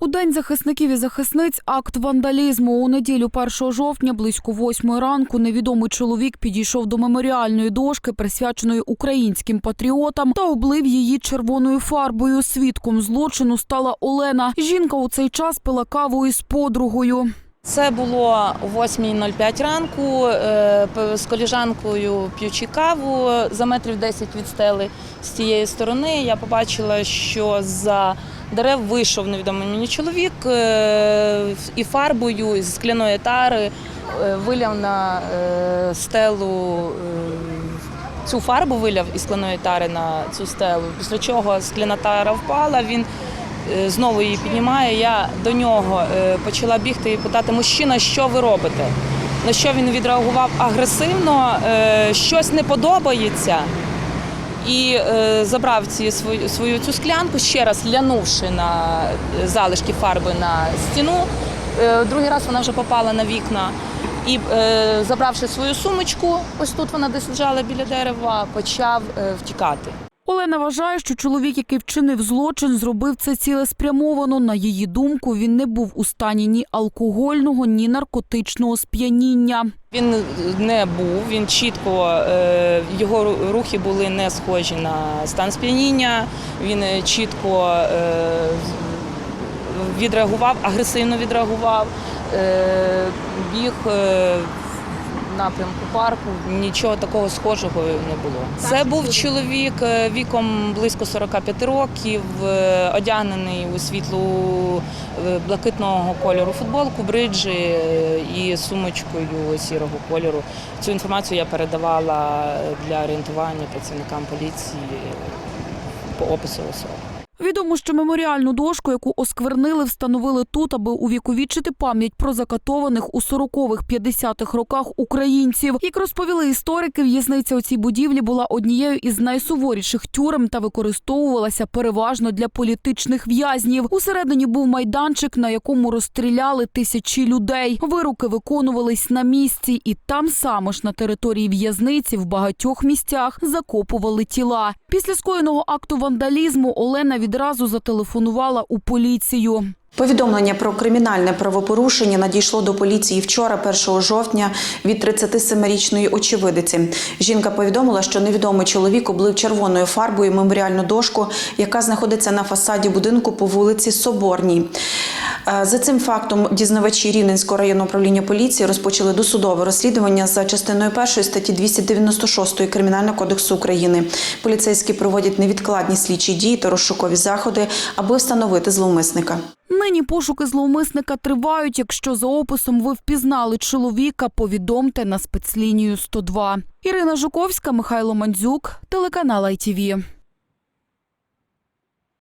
У день захисників і захисниць акт вандалізму. У неділю 1 жовтня близько 8 ранку невідомий чоловік підійшов до меморіальної дошки, присвяченої українським патріотам, та облив її червоною фарбою. Свідком злочину стала Олена. Жінка у цей час пила каву із подругою. Це було о 8.05 ранку. е, З коліжанкою п'ючи каву за метрів 10 від стели з тієї сторони. Я побачила, що за дерев вийшов невідомий мені чоловік е, і фарбою з скляної тари е, виляв на стелу. Цю фарбу виляв із скляної тари на цю стелу, після чого скляна тара впала. Він знову її піднімає. Я до нього е, почала бігти і питати, мужчина, що ви робите? На що він відреагував агресивно, е, щось не подобається. І е, забрав ці свою, свою цю склянку, ще раз лянувши на е, залишки фарби на стіну. Е, другий раз вона вже попала на вікна. І е, забравши свою сумочку, ось тут вона десь лежала біля дерева, почав е, втікати. Олена вважає, що чоловік, який вчинив злочин, зробив це цілеспрямовано. На її думку, він не був у стані ні алкогольного, ні наркотичного сп'яніння. Він не був, він чітко, е, його рухи були не схожі на стан сп'яніння. Він е, чітко е, відреагував, агресивно відреагував, біг напрямку парку. Нічого такого схожого не було. Це був чоловік е, віком близько 45 років, е, одягнений у світлу е, блакитного кольору футболку, бриджі і сумочкою сірого кольору. Цю інформацію я передавала для орієнтування працівникам поліції по опису особи. Відомо, що меморіальну дошку, яку осквернили, встановили тут, аби увіковічити пам'ять про закатованих у 40-х, 50-х роках українців. Як розповіли історики, в'язниця у цій будівлі була однією із найсуворіших тюрем та використовувалася переважно для політичних в'язнів. Усередині був майданчик, на якому розстріляли тисячі людей. Вируки виконувались на місці, і там саме ж на території в'язниці в багатьох місцях закопували тіла. Після скоєного акту вандалізму Олена відразу зателефонувала у поліцію. Повідомлення про кримінальне правопорушення надійшло до поліції вчора, 1 жовтня, від 37-річної очевидиці. Жінка повідомила, що невідомий чоловік облив червоною фарбою меморіальну дошку, яка знаходиться на фасаді будинку по вулиці Соборній. Е, За цим фактом дізнавачі Рівненського районного управління поліції розпочали досудове розслідування за частиною 1 статті 296 Кримінального кодексу України. Поліцейські проводять невідкладні слідчі дії та розшукові заходи, аби встановити зловмисника. Нині пошуки зловмисника тривають. Якщо за описом ви впізнали чоловіка, повідомте на спецлінію 102. Ірина Жуковська, Михайло Мандзюк, телеканал ITV.